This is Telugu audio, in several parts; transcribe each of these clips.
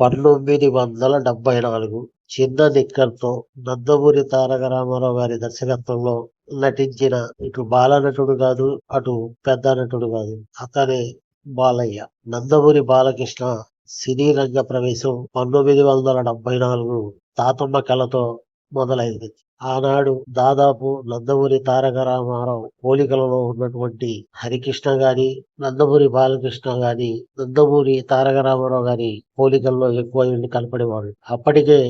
పంతొమ్మిది వందల డెబ్బై నాలుగు చిన్న నిక్కర్తో నందమూరి తారక రామారావు గారి దర్శకత్వంలో నటించిన ఇటు బాల నటుడు కాదు అటు పెద్ద నటుడు కాదు. అతనే బాలయ్య. నందమూరి బాలకృష్ణ సినీ రంగ ప్రవేశం పంతొమ్మిది వందల డెబ్బై నాలుగు తాతమ్మ కళతో మొదలైంది ఆనాడు దాదాపు నందమూరి తారక రామారావు పోలికలలో ఉన్నటువంటి హరికృష్ణ గాని నందమూరి బాలకృష్ణ గాని నందమూరి తారక రామారావు గారి పోలికల్లో ఎక్కువ కనపడేవాడు అప్పటికే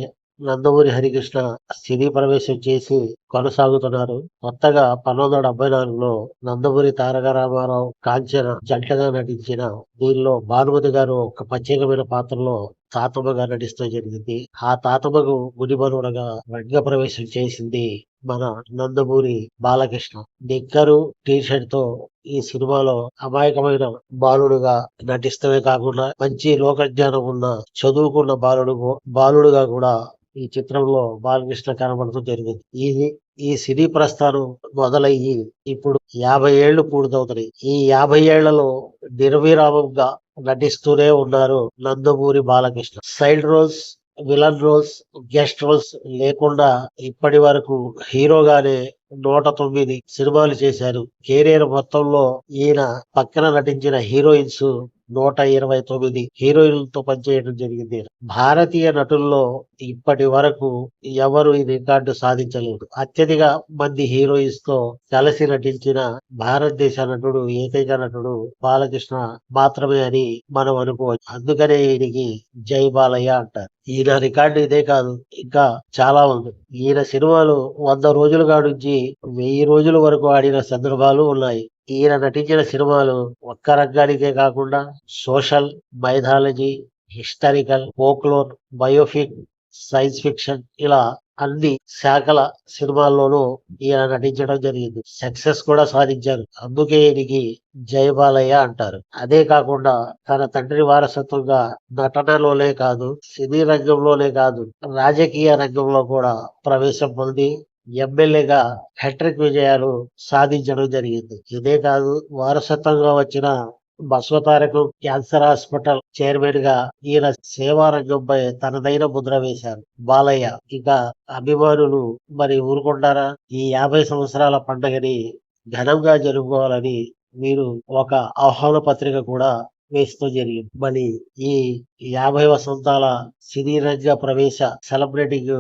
నందమూరి హరికృష్ణ సినీ ప్రవేశం చేసి కొనసాగుతున్నారు. కొత్తగా పంతొమ్మిది వందల డెబ్బై నాలుగులో నందమూరి తారక రామారావు కాంచన జంటగా నటించిన దీనిలో భానుమతి గారు ఒక ప్రత్యేకమైన పాత్రలో తాతమ్మగా నటిస్తూ జరిగింది. ఆ తాతమ్మకు గుడిబనుడగా రంగ ప్రవేశం చేసింది మన నందమూరి బాలకృష్ణ. నిక్కరు టీ షర్ట్తో ఈ సినిమాలో అమాయకమైన బాలుడుగా నటిస్తమే కాకుండా మంచి లోకజ్ఞానం ఉన్న చదువుకున్న బాలుడు బాలుడుగా కూడా ఈ చిత్రంలో బాలకృష్ణ కనబడటం జరిగింది. ఇది ఈ సినీ ప్రస్థానం మొదలయ్యి ఇప్పుడు యాభై ఏళ్ళు పూర్తవుతున్నాయి. ఈ యాభై ఏళ్ళలో నిర్విరామంగా నటిస్తూనే ఉన్నారు Nandamuri Balakrishna. Side roles villain roles guest roles లేకుండా ఇప్పటి వరకు హీరోగానే నూట తొమ్మిది సినిమాలు చేశారు. కెరీర్ మొత్తంలో ఈయన పక్కన నటించిన హీరోయిన్స్ నూట ఇరవై తొమ్మిది హీరోయిన్లతో పనిచేయడం జరిగింది. భారతీయ నటుల్లో ఇప్పటి వరకు ఎవరు ఈ రికార్డు సాధించలేదు. అత్యధిక మంది హీరోయిన్స్తో కలిసి నటించిన భారతదేశ నటుడు ఏకైక నటుడు బాలకృష్ణ మాత్రమే అని మనం అనుకోవచ్చు. అందుకనే ఈయనకి జై బాలయ్య అంటారు. ఈయన రికార్డు ఇదే కాదు ఇంకా చాలా ఉంది. ఈయన సినిమాలు వంద రోజులుగా నుంచి వెయ్యి రోజుల వరకు ఆడిన సందర్భాలు ఉన్నాయి. ఈయన నటించిన సినిమాలు ఒక్క రంగానికే కాకుండా social mythology historical folklore biopic science fiction ఇలా అన్ని శాఖల సినిమాల్లోనూ ఈయన నటించడం జరిగింది. సక్సెస్ కూడా సాధించారు. అందుకే ఈయనకి జయబాలయ్య అంటారు. అదే కాకుండా తన తండ్రి వారసత్వంగా నటనలోనే కాదు సినీ రంగంలోనే కాదు రాజకీయ రంగంలో కూడా ప్రవేశం పొంది ఎమ్మెల్యేగా హ్యాట్రిక్ విజయాలు సాధించడం జరిగింది. ఇదే కాదు వారసత్వంగా వచ్చిన బస్వతారకు క్యాన్సర్ హాస్పిటల్ చైర్మన్గా ఈయన సేవారంగంపై తనదైన ముద్ర వేశారు. బాలయ్య ఇక అభిమానులు మరి ఊరుకుంటారా? ఈ యాభై సంవత్సరాల పండుగని ఘనంగా జరుపుకోవాలని మీరు ఒక ఆహ్వాన పత్రిక కూడా వేస్తూ జరిగింది. మరి ఈ యాభై వసంతాల సినీ రంగ ప్రవేశ సెలబ్రేటింగ్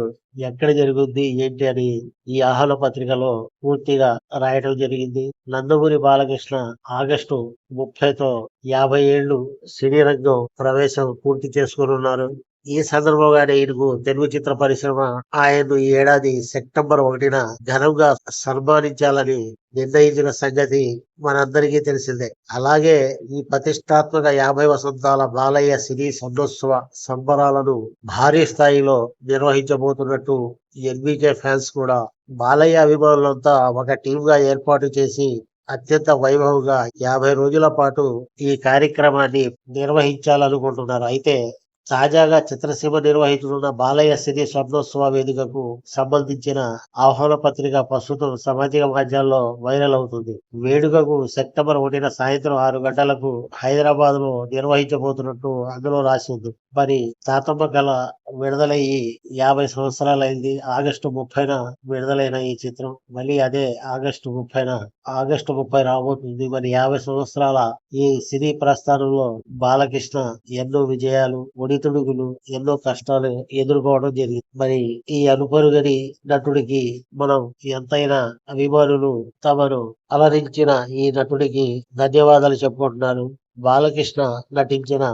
ఎక్కడ జరుగుద్ది ఏంటి అని ఈ ఆహ్వాన పత్రికలో పూర్తిగా రాయటం జరిగింది. నందమూరి బాలకృష్ణ ఆగస్టు ముప్పైతో యాభై ఏళ్ళు సినీ రంగం ప్రవేశం పూర్తి చేసుకుని ఉన్నారు. ఈ సందర్భంగానే ఈయనకు తెలుగు చిత్ర పరిశ్రమ ఆయన్ను ఈ ఏడాది సెప్టెంబర్ ఒకటిన ఘనంగా సన్మానించాలని నిర్ణయించిన సంగతి మనందరికీ తెలిసిందే. అలాగే ఈ ప్రతిష్టాత్మక యాభై వసంతాల బాలయ్య సినీ సందోత్సవ సంబరాలను భారీ స్థాయిలో నిర్వహించబోతున్నట్టు ఎన్బీకే ఫ్యాన్స్ కూడా బాలయ్య అభిమానులంతా ఒక టీంగా ఏర్పాటు చేసి అత్యంత వైభవంగా యాభై రోజుల పాటు ఈ కార్యక్రమాన్ని నిర్వహించాలనుకుంటున్నారు. అయితే తాజాగా చిత్రసీమ నిర్వహించనున్న బాలయ్య సినీ స్వర్ణోత్సవ వేదికకు సంబంధించిన ఆహ్వాన పత్రిక ప్రస్తుతం సామాజిక మాధ్యాల్లో వైరల్ అవుతుంది. వేడుకకు సెప్టెంబర్ ఒకటిన సాయంత్రం ఆరు గంటలకు హైదరాబాద్లో నిర్వహించబోతున్నట్టు అందులో రాసి ఉంది మరి తాతమ్మ కళ విడుదలయ్యి యాభై సంవత్సరాలైంది. ఆగస్టు ముప్పైన విడుదలైన ఈ చిత్రం. మళ్ళీ అదే ఆగస్టు ముప్పైన ఆగస్టు ముప్పై రాబోతుంది. మరి యాభై సంవత్సరాల ఈ సినీ ప్రస్థానంలో బాలకృష్ణ ఎన్నో విజయాలు ఒడితుడుగులు ఎన్నో కష్టాలు ఎదుర్కోవడం జరిగింది. మరి ఈ అనుపరుగని నటుడికి మనం ఎంతైనా అభిమానులు తమను అలరించిన ఈ నటుడికి ధన్యవాదాలు చెప్పుకుంటున్నారు బాలకృష్ణ నటించిన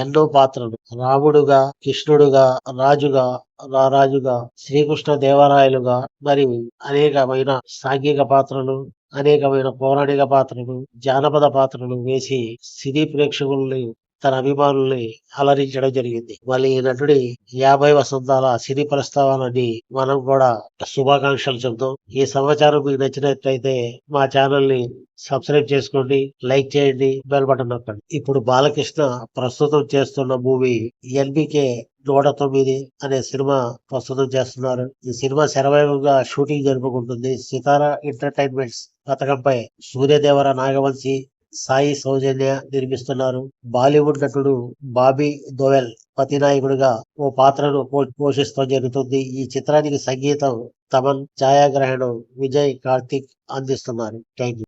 ఎన్నో పాత్రలు. రాముడుగా కృష్ణుడుగా రాజుగా రారాజుగా శ్రీకృష్ణ దేవరాయలుగా మరియు అనేకమైన సాంఘిక పాత్రలు అనేకమైన పౌరాణిక పాత్రలు జానపద పాత్రలు వేసి సినీ ప్రేక్షకుల్ని తన అభిమానుల్ని అలరించడం జరిగింది. మళ్ళీ ఈ నటుడి యాభై వసంతాల సినీ ప్రస్తావనని మనం కూడా శుభాకాంక్షలు చెబుతాం. ఈ సమాచారం మీకు నచ్చినట్లయితే మా ఛానల్ని సబ్స్క్రైబ్ చేసుకోండి లైక్ చేయండి బెల్ బటన్ నొక్కండి. ఇప్పుడు బాలకృష్ణ ప్రస్తుతం చేస్తున్న మూవీ ఎన్బికే నూట తొమ్మిది అనే సినిమా ప్రస్తుతం చేస్తున్నారు. ఈ సినిమా శరవేగంగా షూటింగ్ జరుపుకుంటుంది. సితారా ఎంటర్టైన్మెంట్స్ పథకంపై సూర్యదేవర నాగవంశి సాయి సౌజన్య నిర్మిస్తున్నారు. బాలీవుడ్ నటుడు బాబీ దోవెల్ పతినాయకుడుగా ఓ పాత్రను పో- పోషిస్తూ జరుగుతుంది. ఈ చిత్రానికి సంగీతం తమన్ ఛాయాగ్రహణం విజయ్ కార్తిక్ అందిస్తున్నారు. Thank you